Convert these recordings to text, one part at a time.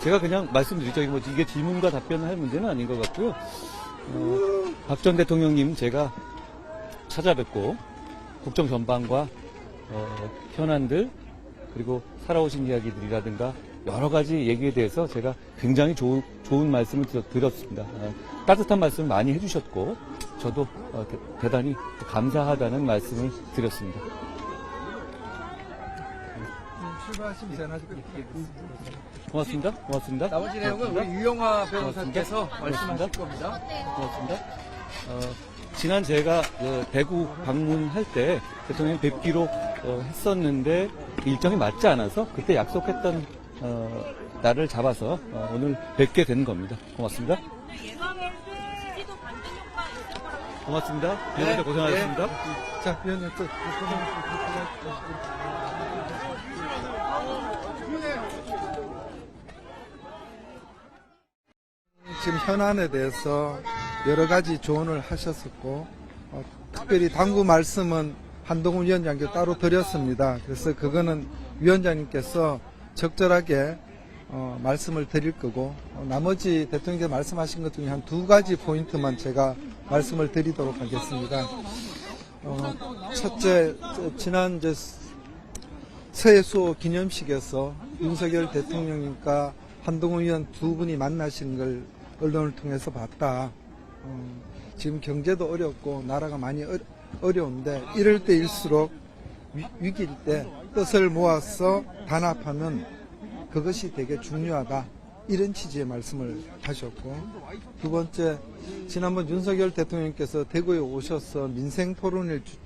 제가 그냥 말씀드리죠. 뭐 이게 질문과 답변을 할 문제는 아닌 것 같고요. 어, 박전 대통령님 제가 찾아뵙고 국정 전반과 어, 현안들 그리고 살아오신 이야기들이라든가 여러 가지 얘기에 대해서 제가 굉장히 좋은, 좋은 말씀을 드- 드렸습니다. 어, 따뜻한 말씀을 많이 해주셨고 저도 어, 대, 단히 감사하다는 말씀을 드렸습니다. 출발하시면 드리겠습니다. 고맙습니다. 고맙습니다. 나머지 내용은 우리. 유영아 변호사께서. 말씀하실 겁니다. 고맙습니다. 어, 지난 제가 그 대구 방문할 때 대통령 뵙기로 어, 했었는데 일정이 맞지 않아서 그때 약속했던 어, 날을 잡아서 어, 오늘 뵙게 된 겁니다. 고맙습니다. 고맙습니다. 위원님들 고생하셨습니다. 자, 위원님 또. 지금 현안에 대해서 여러 가지 조언을 하셨었고, 어, 특별히 당부 말씀은 한동훈 위원장께 따로 드렸습니다. 그래서 그거는 위원장님께서 적절하게 어, 말씀을 드릴 거고, 어, 나머지 대통령께서 말씀하신 것 중에 한 두 가지 포인트만 제가 말씀을 드리도록 하겠습니다. 어, 첫째, 저, 지난 이제 서해수호 기념식에서 윤석열 대통령님과 한동훈 의원 두 분이 만나신 걸 언론을 통해서 봤다. 어, 지금 경제도 어렵고 나라가 많이 어, 어려운데 이럴 때일수록 위, 위기일 때 뜻을 모아서 단합하는 그것이 되게 중요하다. 이런 취지의 말씀을 하셨고 두 번째 지난번 윤석열 대통령께서 대구에 오셔서 민생 토론을 주,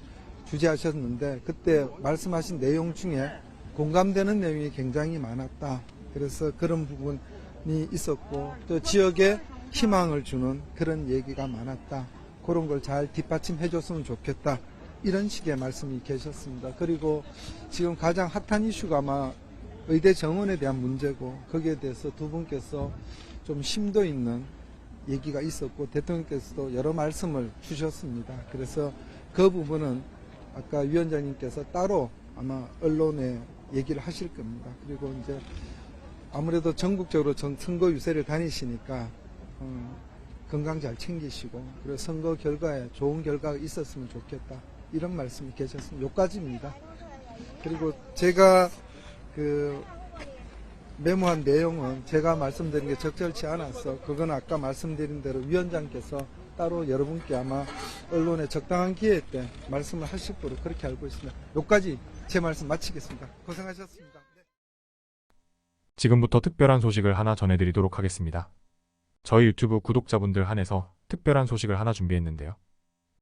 주재하셨는데 그때 말씀하신 내용 중에 공감되는 내용이 굉장히 많았다. 그래서 그런 부분이 있었고 또 지역에 희망을 주는 그런 얘기가 많았다. 그런 걸 잘 뒷받침해 줬으면 좋겠다. 이런 식의 말씀이 계셨습니다. 그리고 지금 가장 핫한 이슈가 아마 의대 정원에 대한 문제고 거기에 대해서 두 분께서 좀 심도 있는 얘기가 있었고 대통령께서도 여러 말씀을 주셨습니다. 그래서 그 부분은 아까 위원장님께서 따로 아마 언론에 얘기를 하실 겁니다. 그리고 이제 아무래도 전국적으로 전 선거 유세를 다니시니까 어, 건강 잘 챙기시고 그리고 선거 결과에 좋은 결과가 있었으면 좋겠다 이런 말씀이 계셨습니다. 요까지입니다. 그리고 제가 그 메모한 내용은 제가 말씀드린 게 적절치 않아서 그건 아까 말씀드린 대로 위원장께서 따로 여러분께 아마 언론에 적당한 기회 때 말씀을 하실 거로 그렇게 알고 있습니다. 여기까지 제 말씀 마치겠습니다. 고생하셨습니다. 네. 지금부터 특별한 소식을 하나 전해드리도록 하겠습니다. 저희 유튜브 구독자분들 한해서 특별한 소식을 하나 준비했는데요.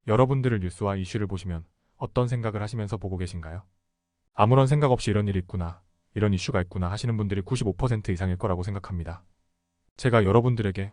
여러분들을 뉴스와 이슈를 보시면 어떤 생각을 하시면서 보고 계신가요? 아무런 생각 없이 이런 일이 있구나, 이런 이슈가 있구나 하시는 분들이 95% 이상일 거라고 생각합니다. 제가 여러분들에게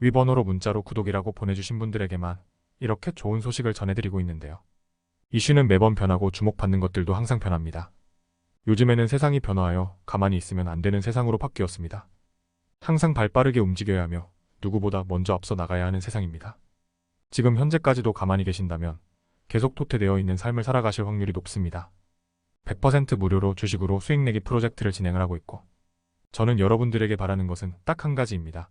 위 번호로 문자로 구독이라고 보내주신 분들에게만 이렇게 좋은 소식을 전해드리고 있는데요. 이슈는 매번 변하고 주목받는 것들도 항상 변합니다. 요즘에는 세상이 변화하여 가만히 있으면 안 되는 세상으로 바뀌었습니다. 항상 발 빠르게 움직여야 하며 누구보다 먼저 앞서 나가야 하는 세상입니다. 지금 현재까지도 가만히 계신다면 계속 토태되어 있는 삶을 살아가실 확률이 높습니다. 100% 무료로 주식으로 수익 내기 프로젝트를 진행을 하고 있고 저는 여러분들에게 바라는 것은 딱 한 가지입니다.